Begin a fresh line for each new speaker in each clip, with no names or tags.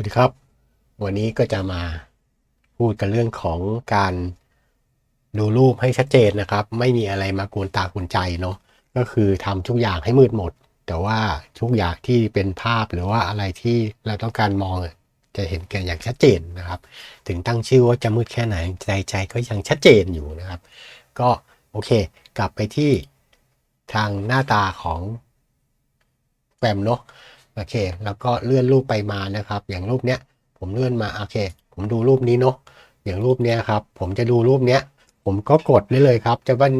วัสดีครับ วันนี้ก็จะมาพูดกันเรื่องของการดูรูปให้ชัดเจนนะครับ ไม่มีอะไรมากวนตากวนใจเนาะก็คือทำทุกอย่างให้มืดหมด แต่ว่าทุกอย่างที่เป็นภาพหรือว่าอะไรที่เราต้องการมองจะเห็นกันอย่างชัดเจนนะครับ ถึงตั้งชื่อว่าจะมืดแค่ไหนใจใจก็ยังชัดเจนอยู่นะครับ ก็โอเค กลับไปที่ทางหน้าตาของแฟมเนาะ โอเค แล้วก็เลื่อนรูปไปมานะครับ อย่างรูปเนี้ยผมเลื่อนมาโอเค ผมดูรูปนี้เนาะอย่างรูปเนี้ยครับ ผมจะดูรูปเนี้ย ผมก็กดได้เลยครับ จะเป็น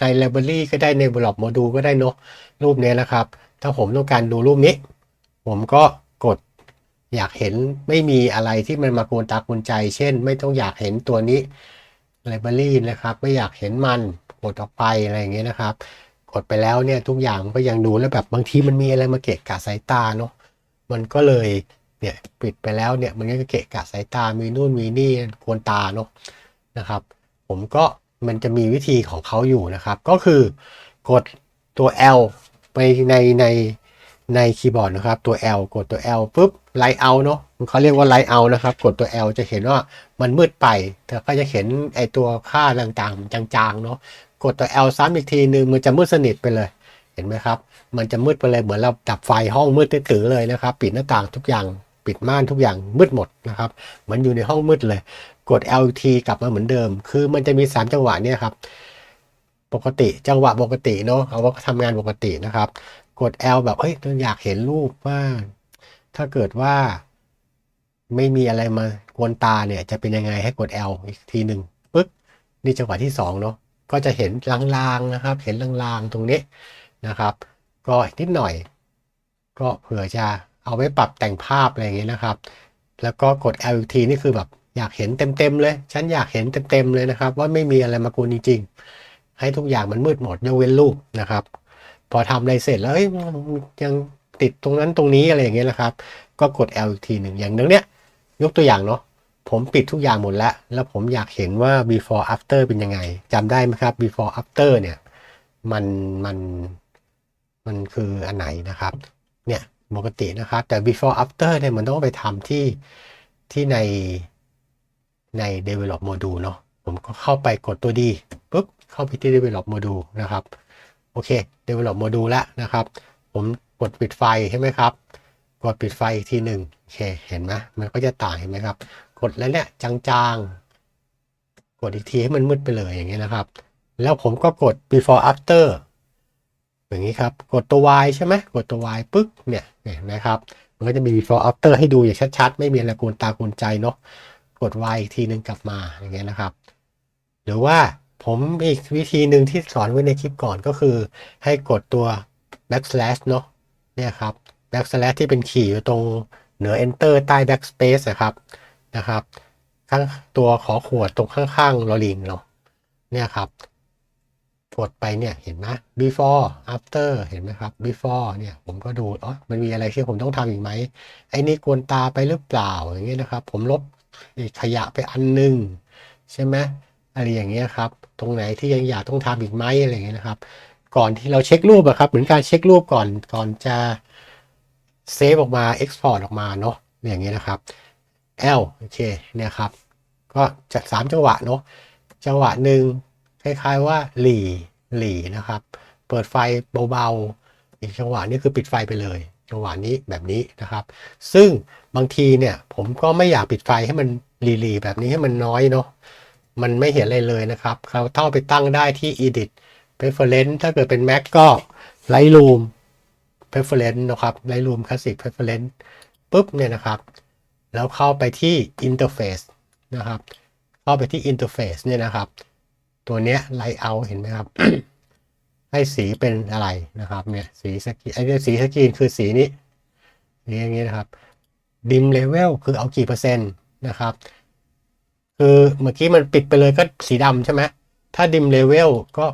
ใน library ก็ได้ใน develop module ก็ได้เนาะรูปเนี้ยนะครับ ถ้าผมต้องการดูรูปนี้ ผมก็กดอยากเห็นไม่มีอะไรที่มันมากวนตากวนใจ เช่น ไม่ต้องอยากเห็นตัวนี้ library นะครับ ไม่อยากเห็นมันกดออกไปอะไรอย่างเงี้ยนะครับ กดไปแล้วเนี่ยทุกอย่างก็ยังดูแล้วแบบบางทีมันมีอะไรมาเกะกะสายตาเนาะมันก็เลยเนี่ยปิดไปแล้วเนี่ยมันก็เกะกะสายตามีนู่นมีนี่กวนตาเนาะนะครับ ผมก็มันจะมีวิธีของเขาอยู่นะครับ ก็คือกดตัว L ไปในในในคีย์บอร์ดนะครับตัว L กดตัว L ปุ๊บไลท์เอาเนาะเขาเรียกว่าไลท์เอานะครับ กดตัว L จะเห็นว่ามันมืดไปแต่ก็จะเห็นไอตัวค่าต่างๆ จางๆเนาะ กดตัว L ซ้ำอีกทีหนึ่งมันจะมืดสนิทไปเลย เห็นไหมครับ มันจะมืดไปเลยเหมือนเราดับไฟห้องมืดตื้อเลยนะครับ ปิดหน้าต่างทุกอย่างปิดม่านทุกอย่างมืดหมดนะครับเหมือนอยู่ในห้องมืดเลย กด L ทีกลับมาเหมือนเดิม คือมันจะมี 3 จังหวะเนี่ยครับ ปกติจังหวะปกติเนาะเอาว่าทำงานปกตินะครับ กด L แบบเฮ้ยอยากเห็นรูปว่า ถ้าเกิดว่า ไม่มีอะไรมากวนตาเนี่ย จะเป็นยังไงให้กด L อีกทีหนึ่งปึ๊บนี่จังหวะที่สองเนาะ ก็จะเห็นลางๆนะครับ เห็นลางๆตรงนี้นะครับก็นิดหน่อย ก็เผื่อจะเอาไว้ปรับแต่งภาพอะไรอย่างเงี้ยนะครับ แล้วก็กด LT นี่คือแบบอยากเห็นเต็มๆเลย ฉันอยากเห็นเต็มๆเลยนะครับ ว่าไม่มีอะไรมากวนจริงๆ ให้ทุกอย่างมันมืดหมดยกเว้นรูปนะครับ พอทำอะไรเสร็จแล้วยยังติดตรงนั้นตรงนี้อะไรอย่างเงี้ยนะครับ ก็กด L อีกทีหนึ่งอย่างนึงเนี้ยยกตัวอย่างเนาะ ผมปิดทุกอย่างหมดแล้ว แล้วผมอยากเห็นว่า before after เป็นยังไงจำได้ไหมครับ before after เนี่ยมันมันมันคืออันไหนนะครับ เนี่ยปกตินะครับ แต่ before after เนี่ยมันต้องไปทำที่ที่ในใน develop module เนาะผมก็เข้าไปกดตัวดีปุ๊บเข้าไปที่ develop module นะครับ โอเค develop module แล้วนะครับ ผมกดปิดไฟใช่ไหมครับ ดปิดไฟอีกทีหนึ่งโอเคเห็นไหมมันก็จะต่างเห็นไหมครับ กดแล้วเนี่ยจางๆ กดอีกทีให้มันมืดไปเลยอย่างเงี้ยนะครับ แล้วผมก็กด before after อย่างนี้ครับ กดตัว y ใช่ไหมกดตัว y ปึ๊กเนี่ยเห็นไหมครับมันก็จะมี before after ให้ดูอย่างชัดๆ ไม่มีอะไรกวนตากวนใจเนาะกด y อีกทีหนึ่งกลับมาอย่างเงี้ยนะครับ หรือว่าผมอีกวิธีหนึ่งที่สอนไว้ในคลิปก่อนก็คือ ให้กดตัว backslash เนาะเนี่ยครับ backslash ที่เป็นขีดอยู่ตรงเหนือ enter ใต้ backspace นะครับนะครับ ข้างตัวขอขวดตรงข้างๆลอลิงเนาะเนี่ยครับกดไปเนี่ยเห็นไหม before after เห็นไหมครับ before เนี่ยผมก็ดูอ๋อมันมีอะไรที่ผมต้องทำอีกไหมไอ้นี่กวนตาไปหรือเปล่าอย่างเงี้ยนะครับ ผมลบขยะไปอันหนึงใช่ไหมอะไรอย่างเงี้ยครับ ตรงไหนที่ยังอยากต้องทำอีกไหมอะไรเงี้ยนะครับ ก่อนที่เราเช็ครูปอะครับ เหมือนการเช็ครูปก่อนก่อนจะ เซฟออกมา export ออกมาเนาะอย่างเงี้ยนะครับ L โอเคเนี่ยครับ ก็จะสามจังหวะเนาะจังหวะหนึ่งคล้ายๆว่าหลีหลีนะครับ เปิดไฟเบาๆ อีกจังหวะนี้คือปิดไฟไปเลย จังหวะนี้แบบนี้นะครับ ซึ่งบางทีเนี่ยผมก็ไม่อยากปิดไฟให้มันหลีๆแบบนี้ให้มันน้อยเนาะมันไม่เห็นอะไรเลยนะครับ เขาเท่าไปตั้งได้ที่ edit preference ถ้าเกิดเป็น Mac ก็ Lightroom preference นะครับ Lightroom Classic preference ปุ๊บเนี่ยนะครับ แล้วเข้าไปที่ interface นะครับ เข้าไปที่ interface เนี่ยนะครับ ตัวเนี้ย layout เห็นไหมครับ ให้สีเป็นอะไรนะครับเนี่ยสีสกีนไอ้เนี่ยสีสกีนคือสีนี้นี่อย่างนี้นะครับ dim level คือเอากี่เปอร์เซ็นต์นะครับ คือเมื่อกี้มันปิดไปเลยก็สีดำใช่ไหมถ้า dim level ก็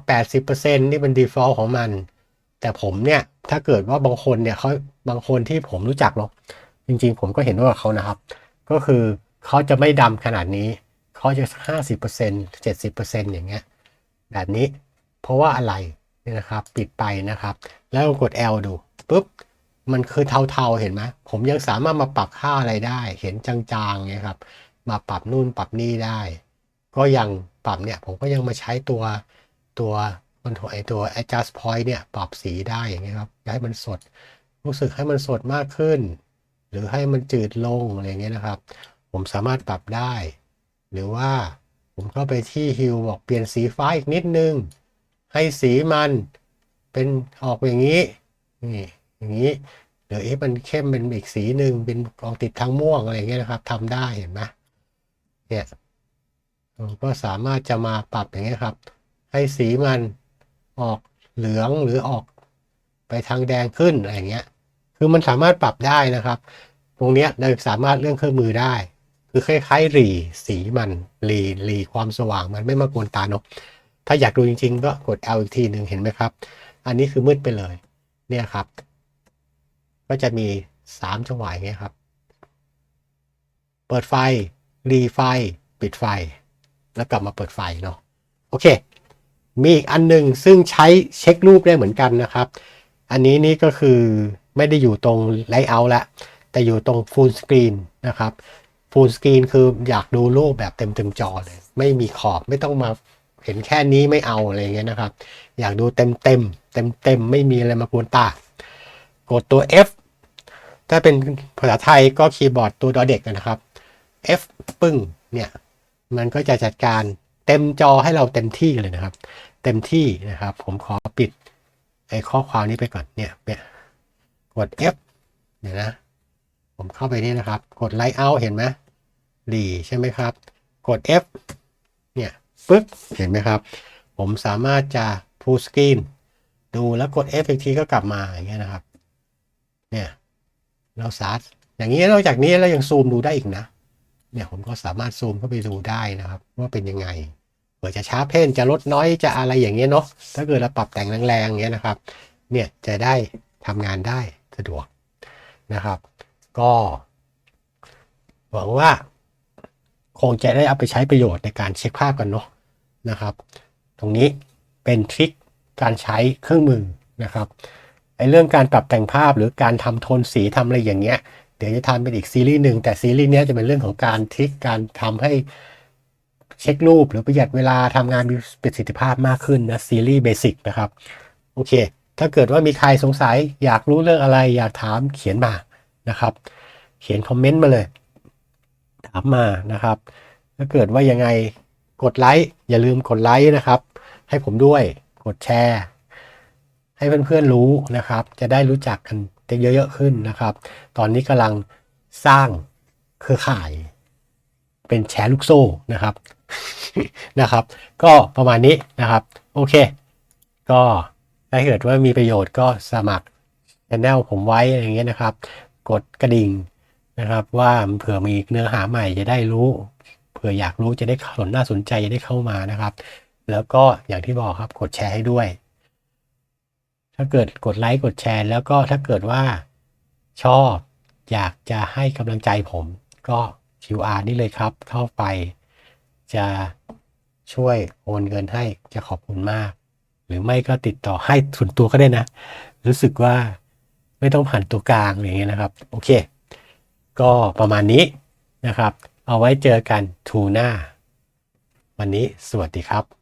80%นี่เป็น default ของมัน แต่ผมเนี่ยถ้าเกิดว่าบางคนเนี่ยเขาบางคนที่ผมรู้จักเนาะจริงๆ ผมก็เห็นด้วยกับเขานะครับ ก็คือเขาจะไม่ดำขนาดนี้เขาจะ 50% 70%อย่างเงี้ยแบบนี้เพราะว่าอะไรนี่นะครับปิดไปนะครับ แล้วกด L ดูปุ๊บมันคือเทาๆเห็นไหมผมยังสามารถมาปรับค่าอะไรได้ เห็นจางๆเนี่ยครับ มาปรับนู่นปรับนี่ได้ ก็ยังปรับเนี่ยผมก็ยังมาใช้ตัวตัว คอนโทรไอตัว adjust point เนี่ยปรับสีได้อย่างเงี้ยครับอยากให้มันสด รู้สึกให้มันสดมากขึ้น หรือให้มันจืดลงอะไรอย่างเงี้ยนะครับ ผมสามารถปรับได้ หรือว่าผมเข้าไปที่ฮิวบอกเปลี่ยนสีฟ้าอีกนิดนึง ให้สีมันเป็นออกอย่างนี้นี่อย่างนี้หรือเอ๊ะมันเข้มเป็นอีกสีหนึ่งเป็นออกติดทางม่วงอะไรอย่างเงี้ยนะครับทำได้เห็นไหมเนี่ยผมก็สามารถจะมาปรับอย่างเงี้ยครับ ให้สีมัน ออกเหลืองหรือออกไปทางแดงขึ้นอะไรอย่างเงี้ย คือมันสามารถปรับได้นะครับ ตรงเนี้ยเราสามารถเรื่องเครื่องมือได้ คือคล้ายๆรีสีมันรีรีความสว่างมันไม่มากวนตาเนอะถ้าอยากดูจริง ๆ ก็กด L อีกทีหนึ่งเห็นไหมครับ อันนี้คือมืดไปเลย เนี่ยครับ ก็จะมีสามจังหวะอย่างเงี้ยครับ เปิดไฟ รีไฟ ปิดไฟ แล้วกลับมาเปิดไฟเนาะ โอเค มีอีกอันหนึ่งซึ่งใช้เช็ครูปได้เหมือนกันนะครับ อันนี้นี่ก็คือไม่ได้อยู่ตรงไลท์เอาท์ละแต่อยู่ตรงฟูลสกรีนนะครับฟูลสกรีนคืออยากดูรูปแบบเต็มเต็มๆจอเลย ไม่มีขอบไม่ต้องมาเห็นแค่นี้ไม่เอาอะไรเงี้ยนะครับ อยากดูเต็มเต็มเต็มเต็มๆไม่มีอะไรมากวนตากดตัว F ถ้าเป็นภาษาไทยก็คีย์บอร์ดตัวดอเด็กนะครับ F ปึ้งเนี่ย มันก็จะจัดการ เต็มจอให้เราเต็มที่เลยนะครับ เต็มที่นะครับ ผมขอปิดไอ้ข้อความนี้ไปก่อนเนี่ยเนี่ยกด F เดี๋ยวนะ ผมเข้าไปนี่นะครับ กดไลท์เอาเห็นไหมหลีใช่ไหมครับ กด F เนี่ยปึ๊บเห็นไหมครับ ผมสามารถจะ full screen ดูแล้วกด F อีกทีก็กลับมาอย่างเงี้ยนะครับ เนี่ยเราสาดอย่างนี้นอกจากนี้เรายังซูมดูได้อีกนะ เนี่ยผมก็สามารถซูมเข้าไปดูได้นะครับ ว่าเป็นยังไงเผื่อจะช้าเพนจะลดน้อยจะอะไรอย่างเงี้ยเนาะถ้าเกิดเราปรับแต่งแรงๆอย่างเงี้ยนะครับ เนี่ยจะได้ทำงานได้สะดวกนะครับ ก็หวังว่า คงจะได้เอาไปใช้ประโยชน์ในการเช็คภาพกันเนาะนะครับ ตรงนี้เป็นทริคการใช้เครื่องมือนะครับไอ้เรื่องการปรับแต่งภาพหรือการทำโทนสีทำอะไรอย่างเงี้ย ดี๋ยวจะทำเป็นอีกซีรีส์หนึ่งแต่ซีรีส์นี้จะเป็นเรื่องของการทริคการทำให้เช็ครูปหรือประหยัดเวลาทำงานมีประสิทธิภาพมากขึ้นนะซีรีส์เบสิกนะครับโอเค ถ้าเกิดว่ามีใครสงสัยอยากรู้เรื่องอะไร อยากถามเขียนมานะครับ เขียนคอมเมนต์มาเลย ถามมานะครับ ถ้าเกิดว่ายังไงกดไลค์อย่าลืมกดไลค์นะครับ ให้ผมด้วยกดแชร์ ให้เพื่อนๆรู้นะครับ จะได้รู้จักกัน เยอะๆขึ้นนะครับ ตอนนี้กำลังสร้างเครือข่าย เป็นแชร์ลูกโซ่นะครับนะครับ ก็ประมาณนี้นะครับ โอเค ก็ถ้าเกิดว่ามีประโยชน์ก็สมัครช anel ผมไว้อย่างเงี้ยนะครับ กดกระดิ่งนะครับว่าเผื่อมีเนื้อหาใหม่จะได้รู้ เผื่ออยากรู้จะได้สนน่าสนใจจะได้เข้ามานะครับ แล้วก็อย่างที่บอกครับกดแชร์ให้ด้วย ถ้าเกิดกดไลค์กดแชร์ แล้วก็ถ้าเกิดว่าชอบอยากจะให้กำลังใจผมก็ QR นี่เลยครับ เข้าไปจะช่วยโอนเงินให้จะขอบคุณมาก หรือไม่ก็ติดต่อให้ส่วนตัวก็ได้นะ รู้สึกว่าไม่ต้องผ่านตัวกลางอย่างเงี้ยนะครับ โอเค ก็ประมาณนี้นะครับ เอาไว้เจอกันทูหน้า วันนี้สวัสดีครับ